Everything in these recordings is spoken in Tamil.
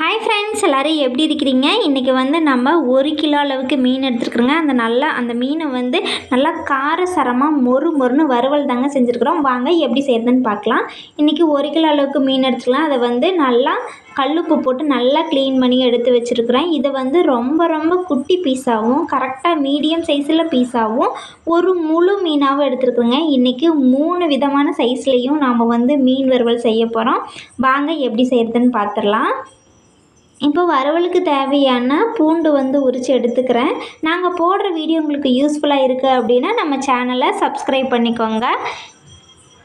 ஹாய் ஃப்ரெண்ட்ஸ் எல்லோரும் எப்படி இருக்கிறீங்க? இன்றைக்கி வந்து நம்ம ஒரு கிலோ அளவுக்கு மீன் எடுத்துருக்குறோங்க. அந்த நல்லா அந்த மீனை வந்து நல்லா காரசரமாக மொறு மொறுன்னு வறுவல் தாங்க செஞ்சுருக்குறோம். வாங்க எப்படி செய்கிறதுன்னு பார்க்கலாம். இன்றைக்கி ஒரு கிலோ அளவுக்கு மீன் எடுத்துக்கலாம். அதை வந்து நல்லா கல்லுப்பு போட்டு நல்லா க்ளீன் பண்ணி எடுத்து வச்சுருக்குறேன். இதை வந்து ரொம்ப ரொம்ப குட்டி பீஸாகவும் கரெக்டாக மீடியம் சைஸில் பீஸாகவும் ஒரு முழு மீனாகவும் எடுத்துருக்குறேங்க. இன்றைக்கி மூணு விதமான சைஸ்லேயும் நாம் வந்து மீன் வறுவல் செய்ய போகிறோம் வாங்க எப்படி செய்கிறதுன்னு பார்த்துடலாம். இப்போ வறுவலுக்கு தேவையான பூண்டு வந்து உரித்து எடுத்துக்கிறேன். நாங்கள் போடுற வீடியோ உங்களுக்கு யூஸ்ஃபுல்லாக இருக்குது அப்படின்னா நம்ம சேனலை சப்ஸ்கிரைப் பண்ணிக்கோங்க.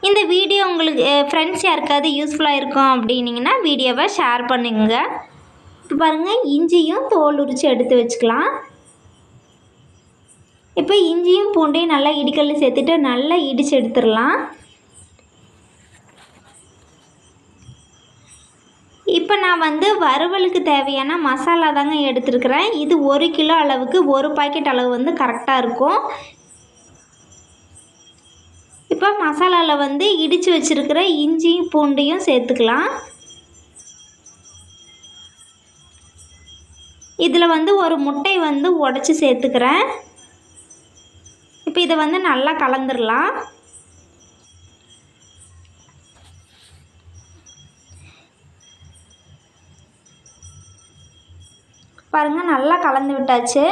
இந்த வீடியோ உங்களுக்கு ஃப்ரெண்ட்ஸ் யாருக்காவது யூஸ்ஃபுல்லாக இருக்கும் அப்படின்னிங்கன்னா வீடியோவை ஷேர் பண்ணுங்க. இப்போ பாருங்கள் இஞ்சியும் தோல் உரித்து எடுத்து வச்சுக்கலாம். இப்போ இஞ்சியும் பூண்டையும் நல்லா இடிக்கல் சேர்த்துட்டு நல்லா இடித்து எடுத்துடலாம். இப்போ நான் வந்து வறுவலுக்கு தேவையான மசாலா தாங்க எடுத்துருக்கிறேன். இது ஒரு கிலோ அளவுக்கு ஒரு பாக்கெட் அளவு வந்து கரெக்டாக இருக்கும். இப்போ மசாலாவில் வந்து இடித்து வச்சுருக்கிற இஞ்சியும் பூண்டையும் சேர்த்துக்கலாம். இதில் வந்து ஒரு முட்டை வந்து உடச்சி சேர்த்துக்கிறேன். இப்போ இதை வந்து நல்லா கலந்துடலாம் பாருங்கள் நல்லா கலந்து விட்டாச்சு.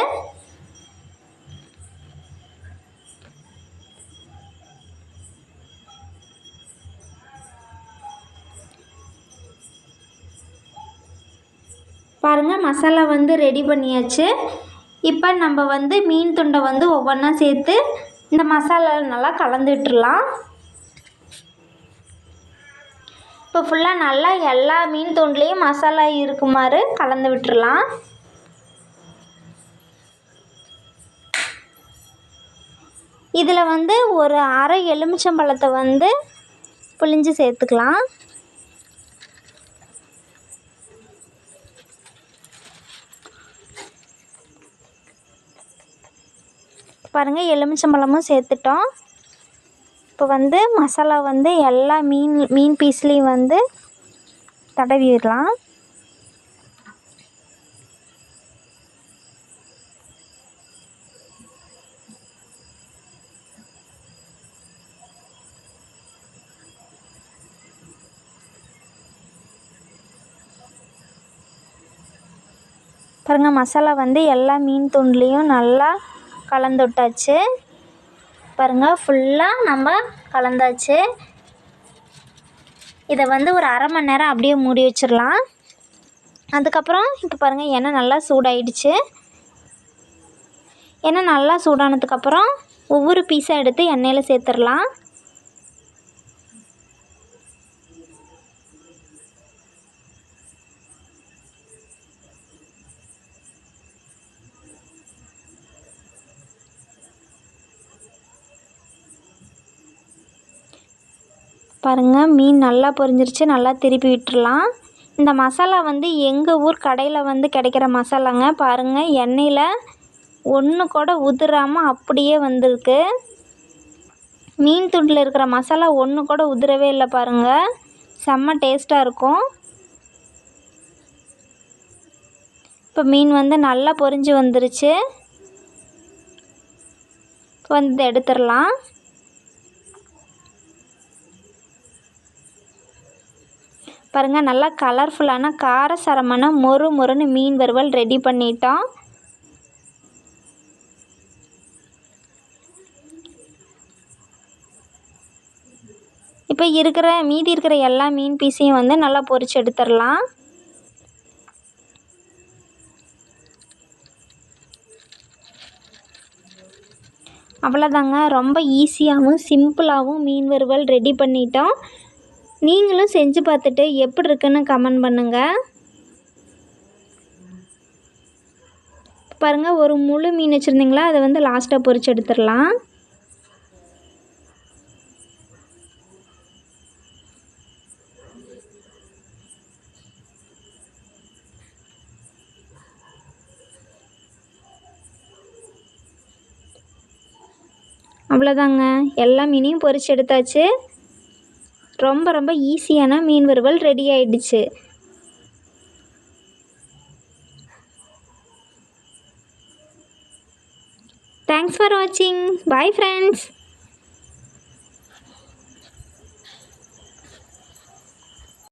பாருங்கள் மசாலா வந்து ரெடி பண்ணியாச்சு. இப்போ நம்ம வந்து மீன் துண்டை வந்து ஒவ்வொன்றா சேர்த்து இந்த மசாலா நல்லா கலந்து விட்டுடலாம் இப்போ ஃபுல்லாக நல்லா எல்லா மீன் துண்டுலேயும் மசாலா இருக்குமாறு கலந்து விட்டுடலாம் இதில் வந்து ஒரு அரை எலுமிச்சம்பழத்தை வந்து புளிஞ்சு சேர்த்துக்கலாம். பாருங்கள் எலுமிச்சம்பழமும் சேர்த்துட்டோம். இப்போ வந்து மசாலா வந்து எல்லா மீன் மீன் பீஸ்லேயும் வந்து தடவிடலாம். பாருங்கள் மசாலா வந்து எல்லா மீன் துண்டுலேயும் நல்லா கலந்து விட்டாச்சு பாருங்கள் ஃபுல்லாக நம்ம கலந்தாச்சு. இதை வந்து ஒரு அரை மணி நேரம் அப்படியே மூடி வச்சிடலாம். அதுக்கப்புறம் இப்போ பாருங்கள் எண்ணெய் நல்லா சூடாயிடுச்சு. எண்ணெய் நல்லா சூடானதுக்கப்புறம் ஒவ்வொரு பீஸாக எடுத்து எண்ணெயில் சேர்த்துடலாம். பாருங்கள் மீன் நல்லா பொரிஞ்சிருச்சு நல்லா திருப்பி விட்டுறலாம். இந்த மசாலா வந்து எங்கள் ஊர் கடையில் வந்து கிடைக்கிற மசாலாங்க. பாருங்கள் எண்ணெயில் ஒன்று கூட உதிராமல் அப்படியே வந்திருக்கு. மீன் துண்டில் இருக்கிற மசாலா ஒன்று கூட உதிரவே இல்லை பாருங்கள் செம்ம டேஸ்ட்டாக இருக்கும். இப்போ மீன் வந்து நல்லா பொரிஞ்சு வந்துருச்சு. வந்து எடுத்துடலாம். பாருங்கள் நல்லா கலர்ஃபுல்லான காரசாரமான மொறு மொறுன்னு மீன் வறுவல் ரெடி பண்ணிட்டோம். இப்போ இருக்கிற மீதி இருக்கிற எல்லா மீன் பீஸையும் வந்து நல்லா பொரிச்சு எடுத்துடலாம். அவ்வளோதாங்க ரொம்ப ஈஸியாகவும் சிம்பிளாகவும் மீன் வறுவல் ரெடி பண்ணிட்டோம். நீங்களும் செஞ்சு பார்த்துட்டு எப்படி இருக்குன்னு கமெண்ட் பண்ணுங்கள் பாருங்கள் ஒரு முழு மீன் வச்சுருந்தீங்களா? அதை வந்து லாஸ்ட்டாக பொரிச்சு எடுத்துடலாம். அவ்வளோதாங்க எல்லா மீனையும் பொரிச்சு எடுத்தாச்சு. ரொம்ப ரொம்ப ஈஸியான மீன் வறுவல் ரெடி ஆயிடுச்சு. தேங்க்ஸ் ஃபார் வாட்சிங் பாய் ஃப்ரெண்ட்ஸ்